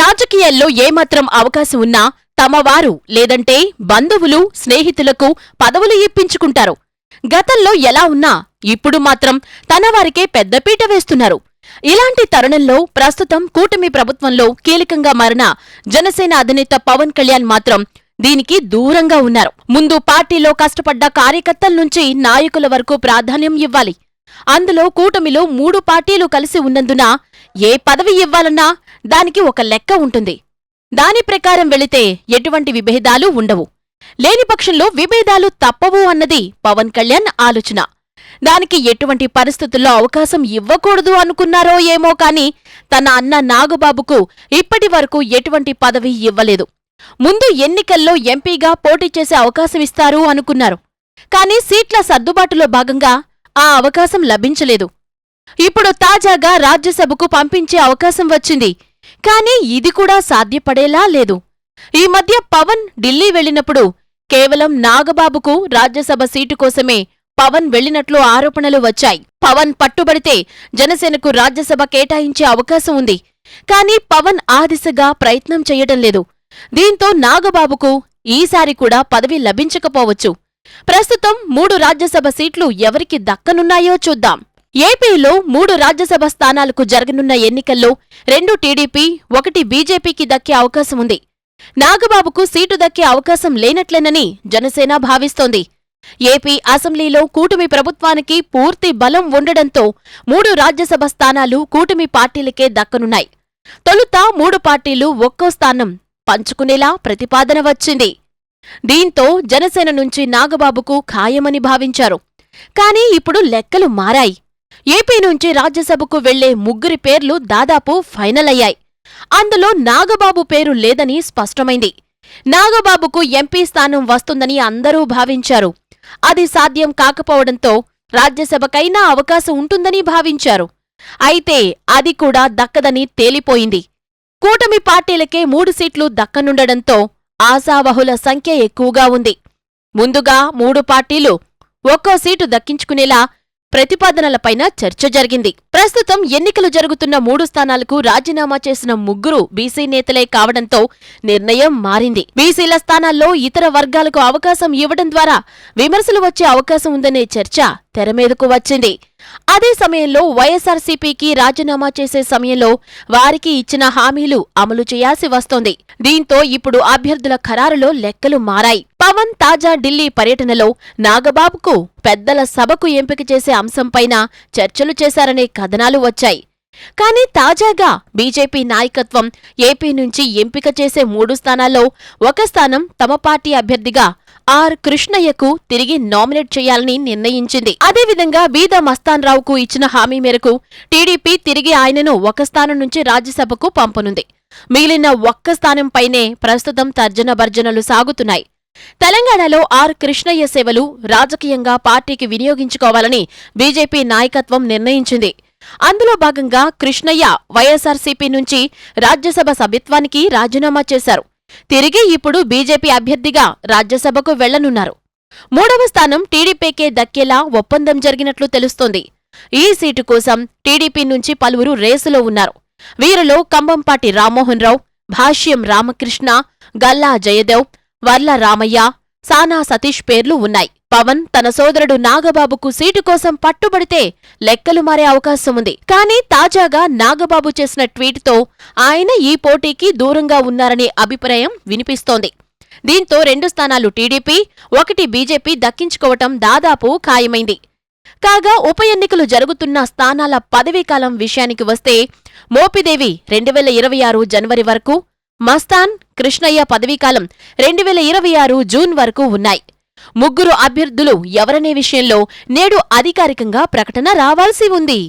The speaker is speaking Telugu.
రాజకీయాల్లో ఏమాత్రం అవకాశం ఉన్నా తమవారు లేదంటే బంధువులు స్నేహితులకు పదవులు ఇప్పించుకుంటారు. గతంలో ఎలా ఉన్నా ఇప్పుడు మాత్రం తన వారికే పెద్దపీట వేస్తున్నారు. ఇలాంటి తరుణంలో ప్రస్తుతం కూటమి ప్రభుత్వంలో కీలకంగా మారిన జనసేన అధినేత పవన్ కళ్యాణ్ మాత్రం దీనికి దూరంగా ఉన్నారు. ముందు పార్టీలో కష్టపడ్డ కార్యకర్తల నుంచి నాయకుల వరకు ప్రాధాన్యం ఇవ్వాలి. అందులో కూటమిలో మూడు పార్టీలు కలిసి ఉన్నందున ఏ పదవి ఇవ్వాలన్నా దానికి ఒక లెక్క ఉంటుంది. దాని ప్రకారం వెళితే ఎటువంటి విభేదాలు ఉండవు. లేని పక్షంలో విభేదాలు తప్పవు అన్నది పవన్ కళ్యాణ్ ఆలోచన. దానికి ఎటువంటి పరిస్థితుల్లో అవకాశం ఇవ్వకూడదు అనుకున్నారో ఏమో కాని తన అన్న నాగబాబుకు ఇప్పటి వరకు ఎటువంటి పదవి ఇవ్వలేదు. ముందు ఎన్నికల్లో ఎంపీగా పోటీ చేసే అవకాశం ఇస్తారు అనుకున్నారు. కాని సీట్ల సర్దుబాటులో భాగంగా ఆ అవకాశం లభించలేదు. ఇప్పుడు తాజాగా రాజ్యసభకు పంపించే అవకాశం వచ్చింది. కానీ ఇది కూడా సాధ్యపడేలా లేదు. ఈ మధ్య పవన్ ఢిల్లీ వెళ్ళినప్పుడు కేవలం నాగబాబుకు రాజ్యసభ సీటు కోసమే పవన్ వెళ్ళినట్లు ఆరోపణలు వచ్చాయి. పవన్ పట్టుబడితే జనసేనకు రాజ్యసభ కేటాయించే అవకాశం ఉంది. కానీ పవన్ ఆ దిశగా ప్రయత్నం చేయటం లేదు. దీంతో నాగబాబుకు ఈసారి కూడా పదవి లభించకపోవచ్చు. ప్రస్తుతం మూడు రాజ్యసభ సీట్లు ఎవరికి దక్కనున్నాయో చూద్దాం. ఏపీలో మూడు రాజ్యసభ స్థానాలకు జరగనున్న ఎన్నికల్లో రెండు టీడీపీ ఒకటి బీజేపీకి దక్కే అవకాశం ఉంది. నాగబాబుకు సీటు దక్కే అవకాశం లేనట్లేనని జనసేన భావిస్తోంది. ఏపీ అసెంబ్లీలో కూటమి ప్రభుత్వానికి పూర్తి బలం ఉండడంతో మూడు రాజ్యసభ స్థానాలు కూటమి పార్టీలకే దక్కనున్నాయి. తొలుత మూడు పార్టీలు ఒక్కో స్థానం పంచుకునేలా ప్రతిపాదన వచ్చింది. దీంతో జనసేన నుంచి నాగబాబుకు ఖాయమని భావించారు. కానీ ఇప్పుడు లెక్కలు మారాయి. ఏపీ నుంచి రాజ్యసభకు వెళ్ళే ముగ్గురి పేర్లు దాదాపు ఫైనల్ అయ్యాయి అందులో నాగబాబు పేరు లేదని స్పష్టమైంది. నాగబాబుకు ఎంపీ స్థానం వస్తుందని అందరూ భావించారు. అది సాధ్యం కాకపోవడంతో రాజ్యసభకైనా అవకాశం ఉంటుందని భావించారు. అయితే అది కూడా దక్కదని తేలిపోయింది. కూటమి పార్టీలకే మూడు సీట్లు దక్కనుండడంతో ఆశావహుల సంఖ్య ఎక్కువగా ఉంది. ముందుగా మూడు పార్టీలు ఒక్కో సీటు దక్కించుకునేలా ప్రతిపాదనలపైన చర్చ జరిగింది. ప్రస్తుతం ఎన్నికలు జరుగుతున్న మూడు స్థానాలకు రాజీనామా చేసిన ముగ్గురు బీసీ నేతలే కావడంతో నిర్ణయం మారింది. బీసీల స్థానాల్లో ఇతర వర్గాలకు అవకాశం ఇవ్వడం ద్వారా విమర్శలు వచ్చే అవకాశం ఉందనే చర్చ తెరమీదకు వచ్చింది. అదే సమయంలో వైఎస్ఆర్సీపీకి రాజీనామా చేసే సమయంలో వారికి ఇచ్చిన హామీలు అమలు చేయాల్సి వస్తోంది. దీంతో ఇప్పుడు అభ్యర్థుల ఖరారులో లెక్కలు మారాయి. పవన్ తాజా ఢిల్లీ పర్యటనలో నాగబాబుకు పెద్దల సభకు ఎంపిక చేసే అంశంపైన చర్చలు చేశారనే కథనాలు వచ్చాయి. కానీ తాజాగా బీజేపీ నాయకత్వం ఏపీ నుంచి ఎంపిక చేసే మూడు స్థానాల్లో ఒక స్థానం తమ పార్టీ అభ్యర్థిగా ఆర్ కృష్ణయ్యకు తిరిగి నామినేట్ చేయాలని నిర్ణయించింది. అదేవిధంగా బీద మస్తాన్ రావుకు ఇచ్చిన హామీ మేరకు టీడీపీ తిరిగి ఆయనను ఒక స్థానం నుంచి రాజ్యసభకు పంపనుంది. మిగిలిన ఒక్క స్థానంపైనే ప్రస్తుతం తర్జన భర్జనలు సాగుతున్నాయి. తెలంగాణలో ఆర్ కృష్ణయ్య సేవలు రాజకీయంగా పార్టీకి వినియోగించుకోవాలని బీజేపీ నాయకత్వం నిర్ణయించింది. అందులో భాగంగా కృష్ణయ్య వైఎస్ఆర్సీపీ నుంచి రాజ్యసభ సభ్యత్వానికి రాజీనామా చేశారు. తిరిగి ఇప్పుడు బీజేపీ అభ్యర్థిగా రాజ్యసభకు వెళ్ళనున్నారు. మూడవ స్థానం టీడీపీకే దక్కేలా ఒప్పందం జరిగినట్లు తెలుస్తోంది. ఈ సీటు కోసం టీడీపీ నుంచి పలువురు రేసులో ఉన్నారు. వీరిలో కంబంపాటి రామ్మోహన్ రావు భాష్యం రామకృష్ణ గల్లా జయదేవ్ వర్ల రామయ్య సానా సతీష్ పేర్లు ఉన్నాయి. పవన్ తన సోదరుడు నాగబాబుకు సీటు కోసం పట్టుబడితే లెక్కలు మారే అవకాశం ఉంది. కానీ తాజాగా నాగబాబు చేసిన ట్వీట్తో ఆయన ఈ పోటీకి దూరంగా ఉన్నారనే అభిప్రాయం వినిపిస్తోంది. దీంతో రెండు స్థానాలు టీడీపీ ఒకటి బీజేపీ దక్కించుకోవటం దాదాపు ఖాయమైంది. కాగా ఉప ఎన్నికలు జరుగుతున్న స్థానాల పదవీకాలం విషయానికి వస్తే మోపిదేవి రెండు వేల ఇరవై ఆరు జనవరి వరకు మస్తాన్ కృష్ణయ్య పదవీకాలం రెండు వేల ఇరవై ఆరు జూన్ వరకు ఉన్నాయి. ముగ్గురు అభ్యర్థులు ఎవరనే విషయంలో నేడు అధికారికంగా ప్రకటన రావాల్సి ఉంది.